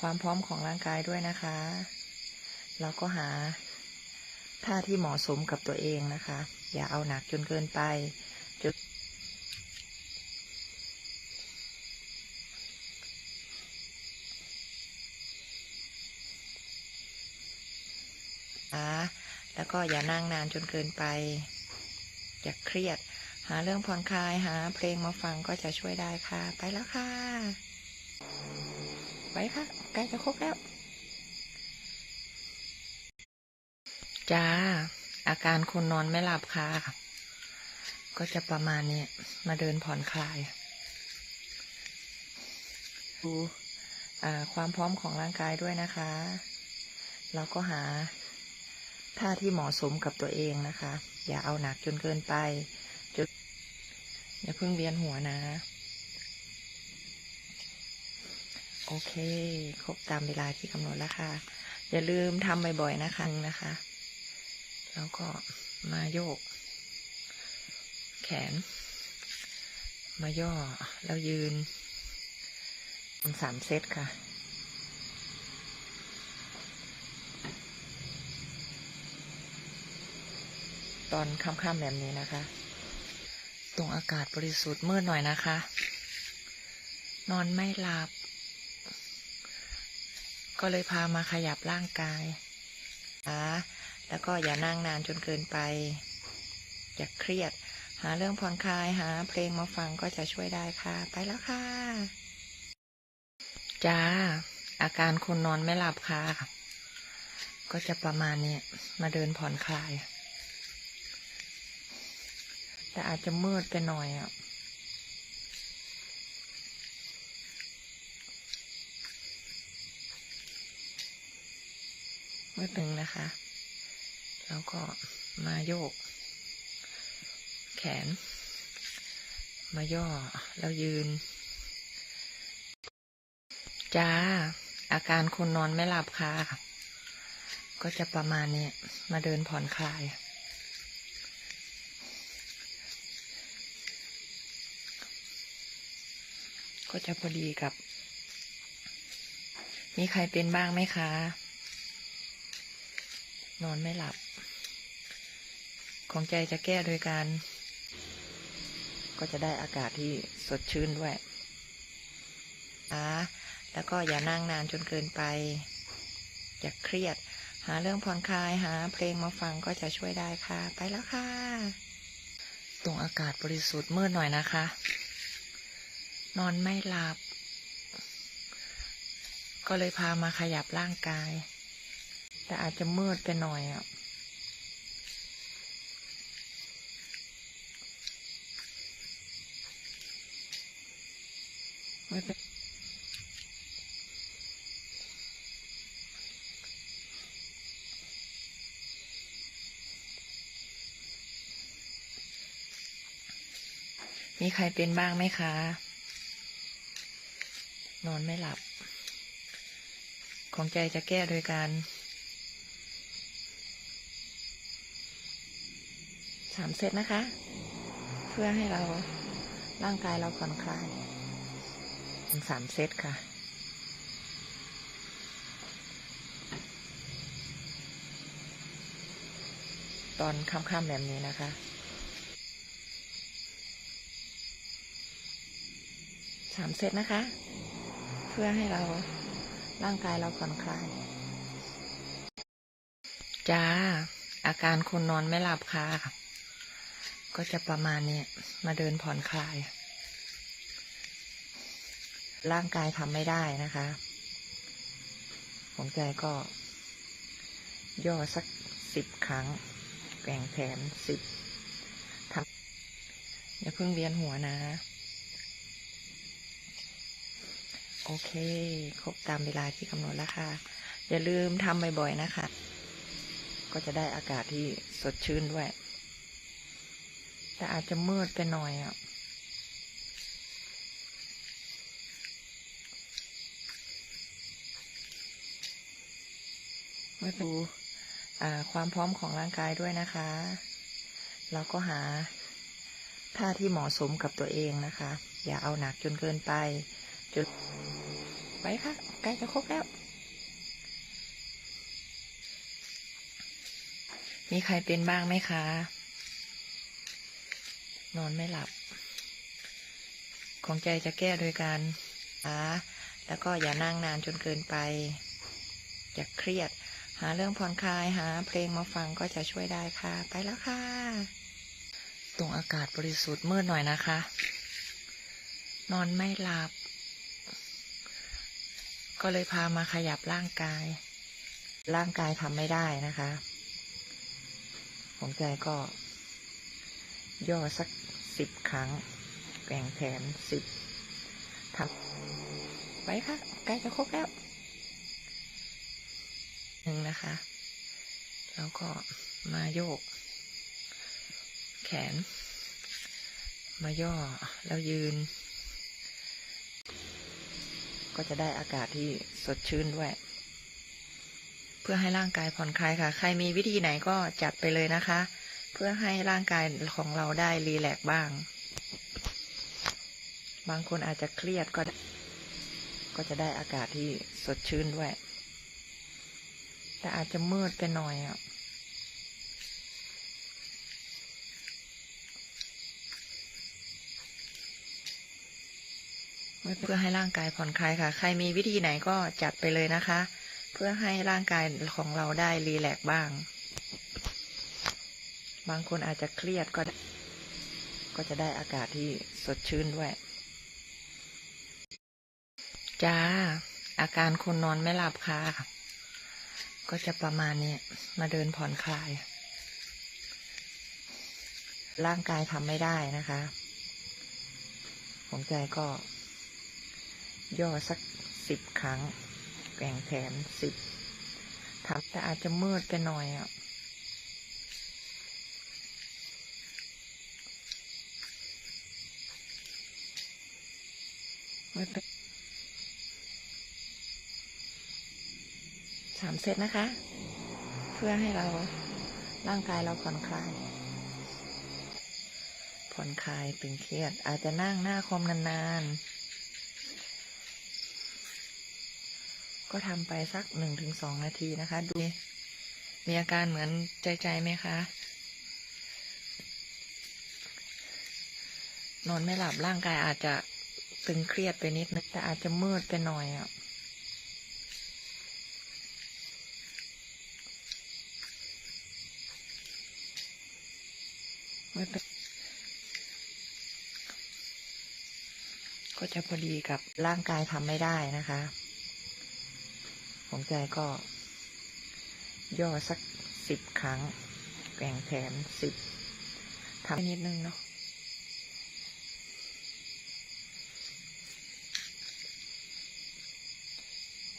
ความพร้อมของร่างกายด้วยนะคะแล้วก็หาท่าที่เหมาะสมกับตัวเองนะคะ อย่าเอาหนักจนเกินไปจนอ่าแล้วก็อย่านั่งนานจนเกินไป อย่าเครียด หาเรื่องผ่อนคลาย หาเพลงมาฟังก็จะช่วยได้ค่ะ ไปแล้วค่ะ ว้ค่ะใกล้จะครบแล้ว จ้า อาการคนนอนไม่หลับค่ะ ก็จะประมาณนี้มาเดินผ่อนคลายดูความพร้อมของร่างกายด้วยนะคะแล้วก็หาท่าที่เหมาะสมกับตัวเองนะคะ อย่าเอาหนักจนเกินไปจนอย่าเพิ่งเวียนหัวนะ โอเค ครบตามเวลาที่กำหนดแล้วค่ะ อย่าลืมทำบ่อยๆนะคะนะคะ แล้วก็มาโยก แขน มาย่อ แล้วยืนสามเซตค่ะตอนค่ำๆแบบนี้นะคะ ตรงอากาศบริสุทธิ์มืดหน่อยนะคะ นอนไม่หลับ ก็เลยพามาขยับร่างกายนะแล้วก็อย่านั่งนานจนเกินไป อย่าเครียด หาเรื่องผ่อนคลายหาเพลงมาฟังก็จะช่วยได้ค่ะ ไปแล้วค่ะ จ้า อาการคนนอนไม่หลับค่ะ ก็จะประมาณนี้มาเดินผ่อนคลาย แต่อาจจะมืดไปหน่อยอะ มืดหนึ่งนะคะ แล้วก็มาโยก แขน มาย่อ แล้วยืน จ้า อาการคนนอนไม่หลับค่ะ ก็จะประมาณนี้ มาเดินผ่อนคลาย ก็จะพอดีกับมีใครเป็นบ้างไหมคะ นอนไม่หลับ ของใจจะแก้โดยการ ก็จะได้อากาศที่สดชื่นด้วยอ่าแล้วก็อย่านั่งนานจนเกินไป อย่าเครียด หาเรื่องผ่อนคลายหา เพลงมาฟังก็จะช่วยได้ค่ะ ไปแล้วค่ะ ตรงอากาศบริสุทธิ์มืดหน่อยนะคะ นอนไม่หลับ ก็เลยพามาขยับร่างกาย แต่อาจจะมืดไปหน่อยอะ ไม่เป็นมีใครเป็นบ้างไหมคะ นอนไม่หลับ ของใจจะแก้โดยการ สามเซตนะคะ เพื่อให้เราร่างกายเราผ่อนคลายสามเซตค่ะตอนค่ำๆแบบนี้นะคะ สามเซตนะคะ เพื่อให้เราร่างกายเราผ่อนคลาย จ้า อาการคนนอนไม่หลับค่ะ ก็จะประมาณนี้มาเดินผ่อนคลาย ร่างกายทำไม่ได้นะคะของใจก็ ย่อสักสิบครั้งแก่งแขนสิบทำอย่าเพิ่งเวียนหัวนะ โอเค ครบตามเวลาที่กำหนดแล้วค่ะ อย่าลืมทำบ่อยๆนะคะ ก็จะได้อากาศที่สดชื่นด้วย แต่อาจจะมืดไปหน่อยอะม่ดูความพร้อมของร่างกายด้วยนะคะแล้วก็หาท่าที่เหมาะสมกับตัวเองนะคะ อย่าเอาหนักจนเกินไปจนไว้ค่ะ ใกล้จะครบแล้ว มีใครเป็นบ้างไหมคะ นอนไม่หลับ ของใจจะแก้โดยการอ่าแล้วก็อย่านั่งนานจนเกินไป อย่าเครียด หาเรื่องผ่อนคลายหาเพลงมาฟังก็จะช่วยได้ค่ะ ไปแล้วค่ะ ตรงอากาศบริสุทธิ์มืดหน่อยนะคะ นอนไม่หลับ ก็เลยพามาขยับร่างกาย ร่างกายทำไม่ได้นะคะ ผมใจก็ย่อสัก สิบครั้งแกว่งแขนสิบทำไว้ค่ะใกล้จะครบแล้วหนึ่งนะคะ แล้วก็มาโยก แขน มาย่อแล้วยืน ก็จะได้อากาศที่สดชื่นด้วย เพื่อให้ร่างกายผ่อนคลายค่ะ ใครมีวิธีไหนก็จัดไปเลยนะคะ เพื่อให้ร่างกายของเราได้รีแลกซ์บ้าง บางคนอาจจะเครียดก็ ก็จะได้อากาศที่สดชื่นด้วย แต่อาจจะมืดไปหน่อยอะเพื่อให้ร่างกายผ่อนคลายค่ะ ใครมีวิธีไหนก็จัดไปเลยนะคะ เพื่อให้ร่างกายของเราได้รีแลกซ์บ้าง บางคนอาจจะเครียดก็ ก็จะได้อากาศที่สดชื่นด้วยจ้า อาการคนนอนไม่หลับค่ะ ก็จะประมาณนี้ มาเดินผ่อนคลาย ร่างกายทำไม่ได้นะคะผมใจก็ ย่อสักสิบครั้ง แกว่งแขนสิบทำแต่อาจจะมืดไปหน่อยอะ มืดไป สามเซตนะคะ เพื่อให้เราร่างกายเราผ่อนคลาย ผ่อนคลายตึงเครียด อาจจะนั่งหน้าคอมนานๆ ก็ทำไปสักหนึ่งถึงสองนาทีนะคะ ดู มีอาการเหมือนใจใจไหมคะ นอนไม่หลับร่างกายอาจจะ ตึงเครียดไปนิดนึงแต่อาจจะมืดไปหน่อยอะก็จะพอดีกับร่างกายทำไม่ได้นะคะผมใจก็ ย่อสักสิบครั้งแกว่งแขนสิบทำนิดนึงเนาะ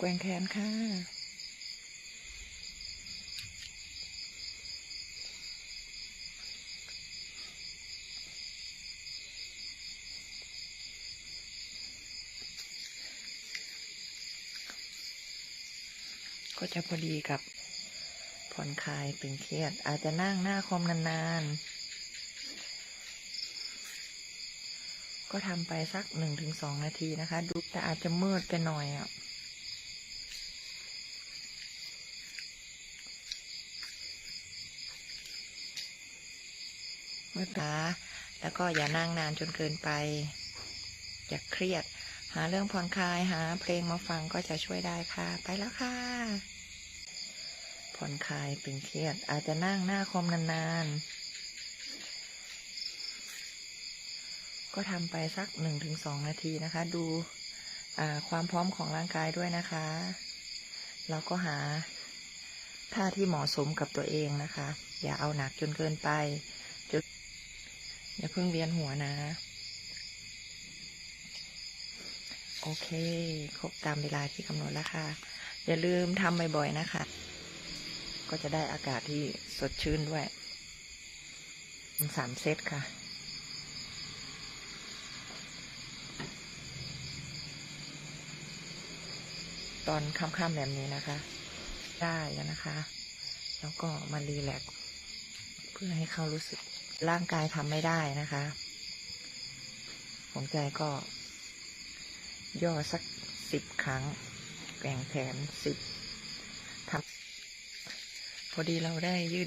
แกว่งแขนค่ะก็จะพอดีกับผ่อนคลายตึงเครียด อาจจะนั่งหน้าคอมนานๆ ก็ทำไปสักหนึ่งถึงสองนาทีนะคะ ดูแต่อาจจะมืดไปหน่อยอะ มืดตาแล้วก็อย่านั่งนานจนเกินไป อย่าเครียด หาเรื่องผ่อนคลายหา เพลงมาฟังก็จะช่วยได้ค่ะ ไปแล้วค่ะ ผ่อนคลายตึงเครียด อาจจะนั่งหน้าคอมนานๆ ก็ทำไปสักหนึ่งถึงสองนาทีนะคะ ดูความพร้อมของร่างกายด้วยนะคะแล้วก็หาท่าที่เหมาะสมกับตัวเองนะคะ อย่าเอาหนักจนเกินไป อย่าเพิ่งเวียนหัวนะ โอเค ครบตามเวลาที่กำหนดแล้วค่ะ อย่าลืมทำบ่อยๆนะคะ ก็จะได้อากาศที่สดชื่นด้วยสามเซตค่ะตอนค่ำๆแบบนี้นะคะ ได้แล้วนะคะ แล้วก็มารีแลกเพื่อให้เขารู้สึก ร่างกายทำไม่ได้นะคะผมใจก็ ย่อสักสิบครั้งแกว่งแขนสิบทำพอดีเราได้ยืด